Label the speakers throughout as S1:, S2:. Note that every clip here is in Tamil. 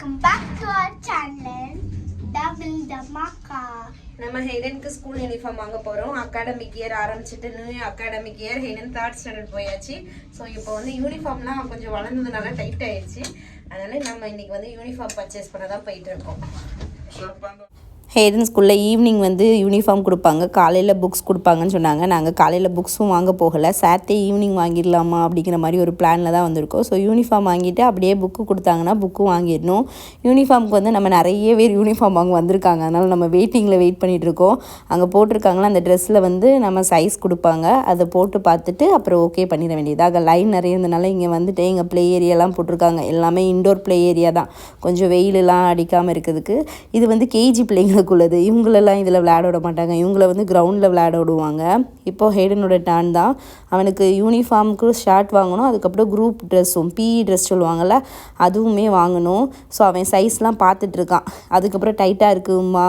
S1: Welcome back to our channel double dhamaka
S2: நம்ம ஹெய்டனுக்கு ஸ்கூல் யூனிஃபார்ம் வாங்க போகிறோம் அகாடமிக் இயர் ஆரம்பிச்சிட்டு new academic year Hayden third standard போயாச்சு. ஸோ இப்போ வந்து யூனிஃபார்ம்லாம் கொஞ்சம் வளர்ந்ததுனால டைட் ஆயிடுச்சு. அதனால நம்ம இன்னைக்கு வந்து யூனிஃபார்ம் பர்ச்சேஸ் பண்ண தான் போயிட்டு இருக்கோம்.
S3: ஹேடன் ஸ்கூலில் ஈவினிங் வந்து யூனிஃபார்ம் கொடுப்பாங்க. காலையில் புக்ஸ் கொடுப்பாங்கன்னு சொன்னாங்க. நாங்கள் காலையில் புக்ஸும் வாங்க போகலை. சாட்டே ஈவினிங் வாங்கிடலாமா அப்படிங்கிற மாதிரி ஒரு பிளானில் தான் வந்திருக்கோம். ஸோ யூனிஃபார்ம் வாங்கிட்டு அப்படியே புக்கு கொடுத்தாங்கன்னா புக்கு வாங்கிடணும். யூனிஃபார்முக்கு வந்து நம்ம நிறைய பேர் யூனிஃபார்ம் வாங்க வந்திருக்காங்க. அதனால் நம்ம வெயிட்டிங்கில் வெயிட் பண்ணிகிட்ருக்கோம் அங்கே போட்டிருக்காங்களா? அந்த ட்ரெஸ்ஸில் வந்து நம்ம சைஸ் கொடுப்பாங்க. அதை போட்டு பார்த்துட்டு அப்புறம் ஓகே பண்ணிட வேண்டியது அங்கே லைன் நிறைய இருந்தனால இங்கே வந்துட்டு இங்கே ப்ளே ஏரியாலாம் போட்டிருக்காங்க. எல்லாமே இண்டோர் ப்ளே ஏரியா தான். கொஞ்சம் வெயிலெலாம் அடிக்காமல் இருக்கிறதுக்கு. இது வந்து கேஜி பிள்ளைங்களுக்குள்ளது இவங்களெல்லாம் இதில் விளையாட விட மாட்டாங்க. இவங்கள வந்து கிரவுண்டில் விளையாட விடுவாங்க. இப்போது ஹேடனோட டேன் தான். அவனுக்கு யூனிஃபார்முக்கு ஷர்ட் வாங்கணும். அதுக்கப்புறம் குரூப் ட்ரெஸ்ஸும் பிஇ ட்ரெஸ் சொல்லுவாங்கள்ல அதுவுமே வாங்கணும். ஸோ அவன் சைஸ்லாம் பார்த்துட்ருக்கான் அதுக்கப்புறம் டைட்டாக இருக்குமா?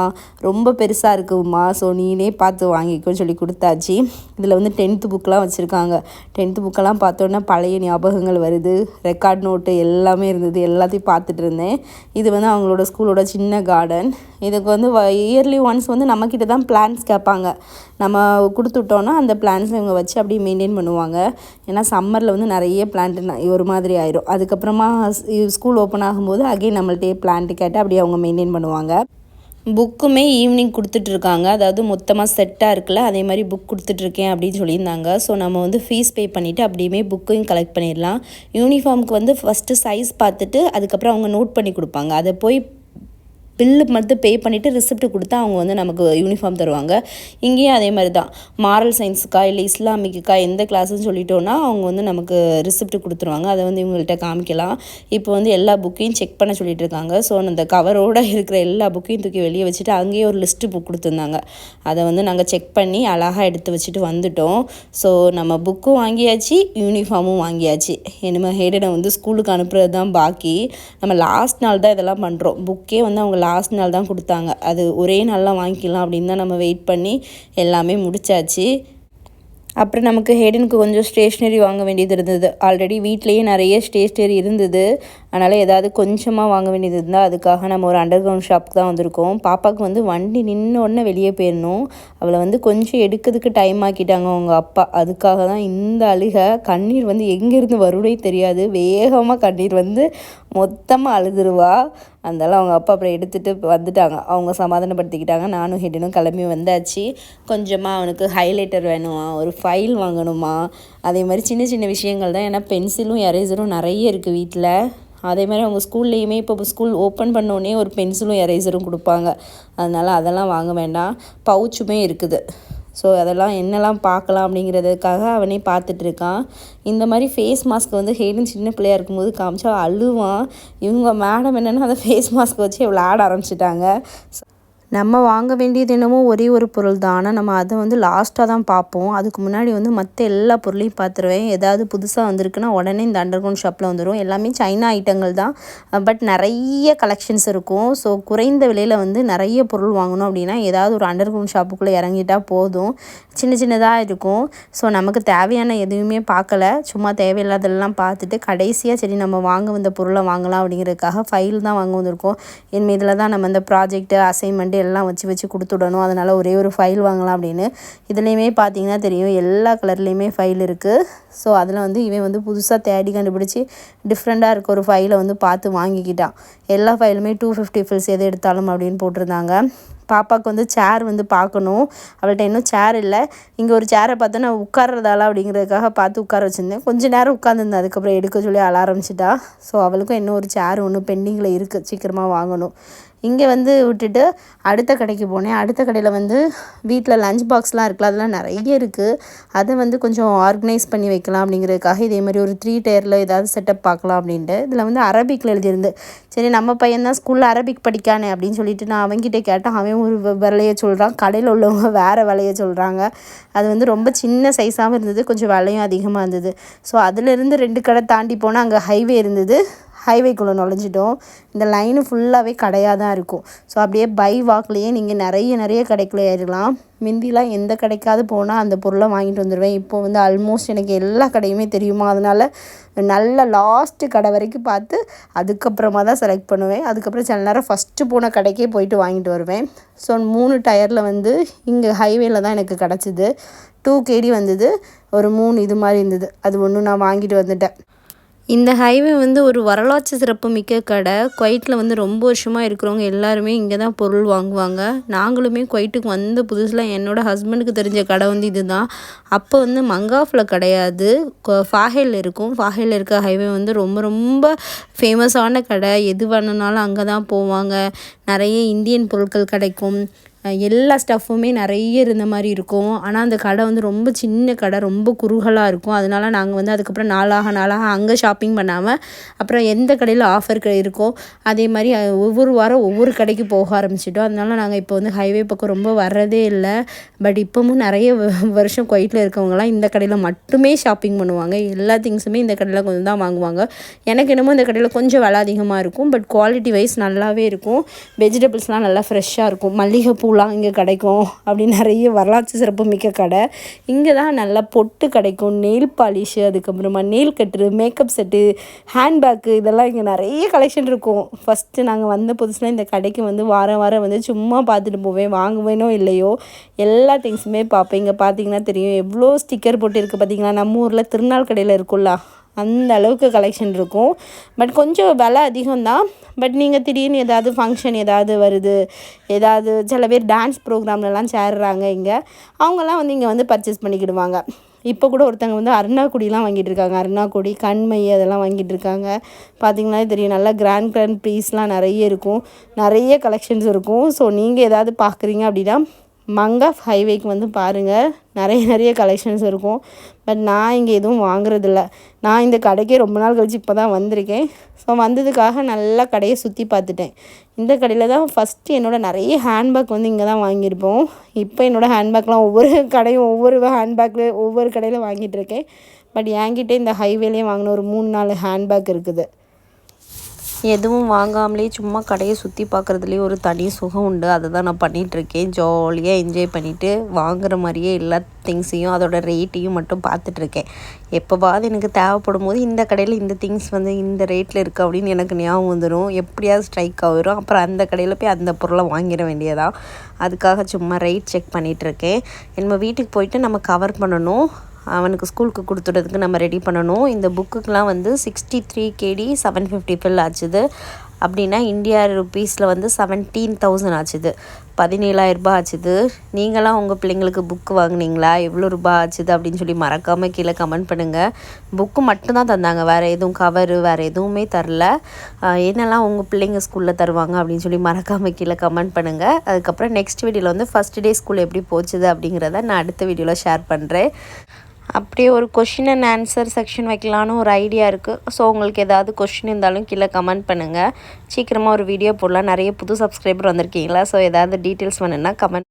S3: ரொம்ப பெருசாக இருக்குமா? ஸோ நீனே பார்த்து வாங்கிக்கோன்னு சொல்லி கொடுத்தாச்சு. இதில் வந்து டென்த்து புக்கெலாம் வச்சுருக்காங்க. டென்த்து புக்கெல்லாம் பார்த்தோன்னா பழைய ஞாபகங்கள் வருது. ரெக்கார்ட் நோட்டு எல்லாமே இருந்தது. எல்லாத்தையும் பார்த்துட்டு இருந்தேன். இது வந்து அவங்களோட ஸ்கூலோட சின்ன கார்டன் இதுக்கு வந்து இயர்லி ஒன்ஸ் வந்து நம்மக்கிட்ட தான் பிளான்ஸ் கேட்பாங்க. நம்ம கொடுத்துட்டோன்னா அந்த பிளான்ஸ் இவங்க வச்சு அப்படியே மெயின்டைன் பண்ணுவாங்க. ஏன்னா சம்மரில் வந்து நிறைய பிளான்ட் ஒரு மாதிரி ஆயிரும். அதுக்கப்புறமா ஸ்கூல் ஓப்பன் ஆகும்போது அகைன் நம்மள்ட்டே பிளான்ட் கேட்டு அப்படியே அவங்க மெயின்டைன் பண்ணுவாங்க. புக்குமே ஈவினிங் கொடுத்துட்ருக்காங்க. அதாவது மொத்தமாக செட்டாக இருக்குல்ல அதே மாதிரி புக் கொடுத்துட்ருக்கேன் அப்படின்னு சொல்லியிருந்தாங்க. ஸோ நம்ம வந்து ஃபீஸ் பே பண்ணிவிட்டு அப்படியுமே புக்கையும் கலெக்ட் பண்ணிடலாம். யூனிஃபார்முக்கு வந்து ஃபஸ்ட்டு சைஸ் பார்த்துட்டு அதுக்கப்புறம் அவங்க நோட் பண்ணி கொடுப்பாங்க. அதை போய் பில்லு மட்டும் பே பண்ணிவிட்டு ரிசிப்ட் கொடுத்தா அவங்க வந்து நமக்கு யூனிஃபார்ம் தருவாங்க. இங்கேயும் அதே மாதிரி தான் மாரல் சயின்ஸுக்கா இல்லை இஸ்லாமிக்குக்கா எந்த கிளாஸ்ன்னு சொல்லிட்டோன்னா அவங்க வந்து நமக்கு ரிசிப்ட் கொடுத்துருவாங்க. அதை வந்து இவங்கள்ட்ட காமிக்கலாம். இப்போ வந்து எல்லா புக்கையும் செக் பண்ண சொல்லிட்டு இருக்காங்க. ஸோ அந்த கவரோடு இருக்கிற எல்லா புக்கையும் தூக்கி வெளியே வச்சுட்டு அங்கேயே ஒரு லிஸ்ட்டு புக் கொடுத்துருந்தாங்க. அதை வந்து நாங்கள் செக் பண்ணி அழகாக எடுத்து வச்சுட்டு வந்துட்டோம். ஸோ நம்ம புக்கும் வாங்கியாச்சு யூனிஃபார்மும் வாங்கியாச்சு. இனிமேல் ஹேடனை வந்து ஸ்கூலுக்கு அனுப்புறது தான் பாக்கி. நம்ம லாஸ்ட் நாள் தான் இதெல்லாம் பண்ணுறோம் புக்கே வந்து அவங்க லாஸ்ட் நாள் தான் கொடுத்தாங்க. அது ஒரே நாளில் வாங்கிக்கலாம் அப்படின்னு தான் நம்ம வெயிட் பண்ணி எல்லாமே முடிச்சாச்சு. அப்புறம் நமக்கு ஹேடனுக்கு கொஞ்சம் ஸ்டேஷ்னரி வாங்க வேண்டியது இருந்தது. ஆல்ரெடி வீட்லேயே நிறைய ஸ்டேஷ்னரி இருந்தது. அதனால் ஏதாவது கொஞ்சமாக வாங்க வேண்டியது இருந்தால் அதுக்காக நம்ம ஒரு அண்டர் கிரவுண்ட் ஷாப்புக்கு தான் வந்திருக்கோம். பாப்பாவுக்கு வந்து வண்டி நின்ன உடனே வெளியே போயிடணும். அவளை வந்து கொஞ்சம் எடுக்கிறதுக்கு டைம் ஆக்கிட்டாங்க அவங்க அப்பா. அதுக்காக தான் இந்த அழுகை. கண்ணீர் வந்து எங்கேருந்து வருடே தெரியாது. வேகமாக கண்ணீர் வந்து மொத்தமாக அழுதுருவா. அதனால் அவங்க அப்பா அப்புறம் எடுத்துகிட்டு வந்துட்டாங்க. அவங்க சமாதானப்படுத்திக்கிட்டாங்க. நானும் ஹெடனும் கிளம்பி வந்தாச்சு. கொஞ்சமாக அவனுக்கு ஹைலைட்டர் வேணுமா? ஒரு ஃபைல் வாங்கணுமா? அதே மாதிரி சின்ன சின்ன விஷயங்கள் தான். ஏன்னா பென்சிலும் எரேசரும் நிறைய இருக்குது வீட்டில் அதே மாதிரி அவங்க ஸ்கூல்லேயுமே இப்போ ஸ்கூல் ஓப்பன் பண்ணோடனே ஒரு பென்சிலும் எரேசரும் கொடுப்பாங்க. அதனால் அதெல்லாம் வாங்க வேண்டாம். பவுச்சுமே இருக்குது. ஸோ அதெல்லாம் என்னெல்லாம் பார்க்கலாம் அப்படிங்கிறதுக்காக அவனே பார்த்துட்ருக்கான். இந்த மாதிரி ஃபேஸ் மாஸ்க் வந்து ஹேடன் சின்ன பிள்ளையாக இருக்கும்போது காமிச்சா அழுவான். இவங்க மேடம் என்னென்னா அந்த ஃபேஸ் மாஸ்க் வச்சு விளையாட ஆரம்பிச்சிட்டாங்க. நம்ம வாங்க வேண்டியது என்னமோ ஒரே ஒரு பொருள் தான் ஆனால் நம்ம அதை வந்து லாஸ்ட்டாக தான் பார்ப்போம். அதுக்கு முன்னாடி வந்து மற்ற எல்லா பொருளையும் பார்த்துருவேன். ஏதாவது புதுசாக வந்திருக்குன்னா உடனே இந்த அண்டர் கிரவுண்ட் ஷாப்பில் வந்துடும் எல்லாமே சைனா ஐட்டங்கள் தான். பட் நிறைய கலெக்ஷன்ஸ் இருக்கும். ஸோ குறைந்த விலையில் வந்து நிறைய பொருள் வாங்கணும் அப்படின்னா ஏதாவது ஒரு அண்டர் கிரவுண்ட் ஷாப்புக்குள்ளே இறங்கிட்டால் போதும். சின்ன சின்னதாக இருக்கும். ஸோ நமக்கு தேவையான எதுவுமே பார்க்கல. சும்மா தேவையில்லாதெல்லாம் பார்த்துட்டு கடைசியாக சரி நம்ம வாங்க வந்த பொருளை வாங்கலாம் அப்படிங்கிறதுக்காக ஃபைல் தான் வாங்க வந்திருக்கோம். இனிமேல் இதில் தான் நம்ம இந்த ப்ராஜெக்ட்டு அசைன்மெண்ட்டு எல்லாம் வச்சு வச்சு கொடுத்துடணும். அதனால் ஒரே ஒரு ஃபைல் வாங்கலாம் அப்படின்னு. இதுலேயுமே பார்த்தீங்கன்னா தெரியும். எல்லா கலர்லேயுமே ஃபைல் இருக்குது ஸோ அதில் வந்து இவன் வந்து புதுசாக தேடி கண்டுபிடிச்சி டிஃப்ரெண்ட்டாக இருக்க ஒரு ஃபைலை வந்து பார்த்து வாங்கிக்கிட்டான். எல்லா ஃபைலுமே டூ ஃபிஃப்டி ஃபில்ஸ் எது எடுத்தாலும் அப்படின்னு போட்டிருந்தாங்க. பாப்பாவுக்கு வந்து சேர் வந்து பார்க்கணும். அவள்கிட்ட இன்னும் சேர் இல்லை. இங்கே ஒரு சேரை பார்த்தா நான் உட்கார்றதால அப்படிங்கிறதுக்காக பார்த்து உட்கார வச்சுருந்தேன். கொஞ்ச நேரம் உட்காந்துருந்தேன் அதுக்கப்புறம் எடுக்க சொல்லி அழ ஸோ அவளுக்கும் இன்னும் ஒரு சேர் ஒன்று பெண்டிங்கில் இருக்குது சீக்கிரமாக வாங்கணும். இங்கே வந்து விட்டுட்டு அடுத்த கடைக்கு போனேன். அடுத்த கடையில் வந்து வீட்டில் லஞ்ச் பாக்ஸ்லாம் இருக்குல்ல அதெல்லாம் நிறைய இருக்குது அதை வந்து கொஞ்சம் ஆர்கனைஸ் பண்ணி வைக்கலாம் அப்படிங்கிறதுக்காக இதே மாதிரி ஒரு த்ரீ டயரில் ஏதாவது செட்டப் பார்க்கலாம் அப்படின்ட்டு இதில் வந்து அரபிக்கில் எழுதியிருந்து சரி நம்ம பையன் தான் ஸ்கூலில் அரபிக் படிக்கானே அப்படின்னு சொல்லிட்டு நான் அவன்கிட்ட கேட்டேன். அவன் ஒரு விலையை சொல்கிறான் கடையில் உள்ளவங்க வேறு விலையை சொல்கிறாங்க அது வந்து ரொம்ப சின்ன சைஸாகவும் இருந்தது கொஞ்சம் விலையும் அதிகமாக இருந்தது. ஸோ அதிலிருந்து ரெண்டு கடை தாண்டி போனால் அங்கே ஹைவே இருந்தது. ஹைவேக்குள்ளே நுழைஞ்சிட்டோம். இந்த லைனு ஃபுல்லாகவே கடையாக தான் இருக்கும். ஸோ அப்படியே பை வாக்லேயே நீங்கள் நிறைய நிறைய கடைக்குள்ளே ஏறிடலாம் முந்திலாம் எந்த கடைக்காவது போனால் அந்த பொருளை வாங்கிட்டு வந்துடுவேன் இப்போ வந்து ஆல்மோஸ்ட் எனக்கு எல்லா கடையுமே தெரியுமா? அதனால் நல்ல லாஸ்ட்டு கடை வரைக்கும் பார்த்து அதுக்கப்புறமா தான் செலக்ட் பண்ணுவேன். அதுக்கப்புறம் சில நேரம் ஃபஸ்ட்டு போன கடைக்கே போயிட்டு வாங்கிட்டு வருவேன். ஸோ மூணு டயரில் வந்து இங்கே ஹைவேல தான் எனக்கு கிடச்சிது. டூ கேடி வந்தது. ஒரு மூணு இது மாதிரி இருந்தது. அது ஒன்று நான் வாங்கிட்டு வந்துட்டேன். இந்த ஹைவே வந்து ஒரு வரலாற்று சிறப்பு மிக்க கடை. குவைட்டில் வந்து ரொம்ப வருஷமாக இருக்கிறவங்க எல்லாருமே இங்கே தான் பொருள் வாங்குவாங்க. நாங்களுமே குவைட்டுக்கு வந்த புதுசில் என்னோடய ஹஸ்பண்டுக்கு தெரிஞ்ச கடை வந்து இதுதான். அப்போ வந்து மங்காஃபில் கிடையாது. கொ- இருக்கும். ஃபாஹேல் இருக்க ஹைவே வந்து ரொம்ப ரொம்ப ஃபேமஸான கடை. எது வேணுனாலும் அங்கே தான் போவாங்க. நிறைய இந்தியன் பொருட்கள் கிடைக்கும். எல்லா ஸ்டஃப்புமே நிறைய இருந்த மாதிரி இருக்கும். ஆனால் அந்த கடை வந்து ரொம்ப சின்ன கடை ரொம்ப குறுகலாக இருக்கும். அதனால நாங்கள் வந்து அதுக்கப்புறம் நாளாக நாளாக அங்கே ஷாப்பிங் பண்ணாமல் அப்புறம் எந்த கடையில் ஆஃபர் இருக்கோ அதே மாதிரி ஒவ்வொரு வாரம் ஒவ்வொரு கடைக்கு போக ஆரம்பிச்சிட்டோம். அதனால நாங்கள் இப்போ வந்து ஹைவே பக்கம் ரொம்ப வர்றதே இல்லை. பட் இப்போவும் நிறைய வருஷம் குவைட்டில் இருக்கவங்களாம் இந்த கடையில் மட்டுமே ஷாப்பிங் பண்ணுவாங்க. எல்லா திங்ஸுமே இந்த கடையில் கொஞ்சம் தான் வாங்குவாங்க. எனக்கு என்னமோ இந்த கடையில் கொஞ்சம் விலை அதிகமாக இருக்கும். பட் குவாலிட்டி வைஸ் நல்லாவே இருக்கும். வெஜிடபிள்ஸ்லாம் நல்லா ஃப்ரெஷ்ஷாக இருக்கும். மல்லிகைப்பூலாம் இங்கே கிடைக்கும். அப்படி நிறைய வரலாற்று சிறப்பு மிக்க கடை. இங்கே தான் நல்லா பொட்டு கிடைக்கும். நெயில் பாலிஷு அதுக்கப்புறமா nail cutter makeup set handbag இதெல்லாம் இங்கே நிறைய கலெக்ஷன் இருக்கும். ஃபஸ்ட்டு நாங்கள் வந்த புதுசில் இந்த கடைக்கு வந்து வாரம் வாரம் வந்து சும்மா பார்த்துட்டு போவேன். வாங்குவேனோ இல்லையோ எல்லா திங்ஸுமே பார்ப்பேன். இங்கே பார்த்தீங்கன்னா தெரியும். எவ்வளோ ஸ்டிக்கர் போட்டு இருக்குது பார்த்தீங்களா? நம்ம ஊரில் திருநாள் கடையில் இருக்குல்ல அந்த அளவுக்கு கலெக்ஷன் இருக்கும். பட் கொஞ்சம் விலை அதிகம்தான். பட் நீங்கள் திடீர்னு ஏதாவது ஃபங்க்ஷன் ஏதாவது வருது ஏதாவது சில பேர் டான்ஸ் ப்ரோக்ராம்லலாம் சேர்றாங்க இங்கே அவங்கெல்லாம் வந்து இங்கே வந்து பர்ச்சேஸ் பண்ணிக்கிடுவாங்க. இப்போ கூட ஒருத்தங்க வந்து அருணாக்குடிலாம் வாங்கிட்டு இருக்காங்க அருணாக்குடி கண்மை அதெல்லாம் வாங்கிட்டு இருக்காங்க பார்த்தீங்கன்னா தெரியும் நல்லா கிராண்ட் கிராண்ட் ப்ரீஸ்லாம் நிறைய இருக்கும். நிறைய கலெக்ஷன்ஸ் இருக்கும். ஸோ நீங்கள் ஏதாவது பார்க்குறீங்க அப்படின்னா மங்காஃப் ஹைவேக்கு வந்து பாருங்கள் நிறைய நிறைய கலெக்ஷன்ஸ் இருக்கும். பட் நான் இங்கே எதுவும் வாங்குறதில்ல. நான் இந்த கடைக்கே ரொம்ப நாள் கழிச்சு இப்போ தான் வந்திருக்கேன். ஸோ வந்ததுக்காக நல்லா கடையை சுற்றி பார்த்துட்டேன். இந்த கடையில் தான் ஃபஸ்ட்டு என்னோடய நிறைய ஹேண்ட்பேக் வந்து இங்கே தான் வாங்கியிருப்போம். இப்போ என்னோடய ஹேண்ட்பேக்லாம் ஒவ்வொரு கடையும் ஒவ்வொரு ஹேண்ட்பேக்கில் ஒவ்வொரு கடையில் வாங்கிட்டு இருக்கேன். பட் என்கிட்ட இந்த ஹைவேலேயே வாங்கின ஒரு மூணு நாலு ஹேண்ட்பேக் இருக்குது. எதுவும் வாங்காமலே சும்மா கடையை சுற்றி பார்க்குறதுலேயே ஒரு தனி சுகம் உண்டு. அதை தான் நான் பண்ணிகிட்ருக்கேன் ஜாலியாக என்ஜாய் பண்ணிவிட்டு வாங்குற மாதிரியே எல்லா திங்ஸையும் அதோட ரேட்டையும் மட்டும் பார்த்துட்ருக்கேன் எப்போவாது எனக்கு தேவைப்படும் போது இந்த கடையில் இந்த திங்ஸ் வந்து இந்த ரேட்டில் இருக்குது அப்படின்னு எனக்கு ஞாபகம் வந்துடும் எப்படியாவது ஸ்ட்ரைக் ஆகிரும் அப்புறம் அந்த கடையில் போய் அந்த பொருளை வாங்கிட வேண்டியதான் அதுக்காக சும்மா ரேட் செக் பண்ணிகிட்ருக்கேன் நம்ம வீட்டுக்கு போயிட்டு நம்ம கவர் பண்ணணும். அவனுக்கு ஸ்கூலுக்கு கொடுத்துறதுக்கு நம்ம ரெடி பண்ணணும். இந்த புக்குக்கெலாம் வந்து sixty three KD seven fifty fill ஆச்சுது. அப்படின்னா இந்தியா ருபீஸில் வந்து செவன்டீன் தௌசண்ட் ஆச்சுது. பதினேழாயிரரூபா ஆச்சுது. நீங்களாம் உங்கள் பிள்ளைங்களுக்கு புக்கு வாங்குனீங்களா? எவ்வளோ ரூபா ஆச்சுது அப்படின்னு சொல்லி மறக்காமல் கீழே கமெண்ட் பண்ணுங்கள் புக்கு மட்டும்தான் தந்தாங்க. வேறு எதுவும் கவரு வேறு எதுவுமே தரல. என்னெல்லாம் உங்கள் பிள்ளைங்க ஸ்கூலில் தருவாங்க அப்படின்னு சொல்லி மறக்காமல் கீழே கமெண்ட் பண்ணுங்கள் அதுக்கப்புறம் நெக்ஸ்ட் வீடியோவில் வந்து ஃபஸ்ட் டே ஸ்கூல் எப்படி போச்சுது அப்படிங்கிறத நான் அடுத்த வீடியோவில் ஷேர் பண்ணுறேன் அப்படியே ஒரு கொஷின் அண்ட் ஆன்சர் செக்ஷன் வைக்கலான்னு ஒரு ஐடியா இருக்குது ஸோ உங்களுக்கு ஏதாவது கொஷின் இருந்தாலும் கீழே கமெண்ட் பண்ணுங்கள் சீக்கிரமாக ஒரு வீடியோ போடலாம். நிறைய புது சப்ஸ்கிரைபர் வந்திருக்கீங்களா? ஸோ ஏதாவது டீட்டெயில்ஸ் வேணும்னா கமெண்ட்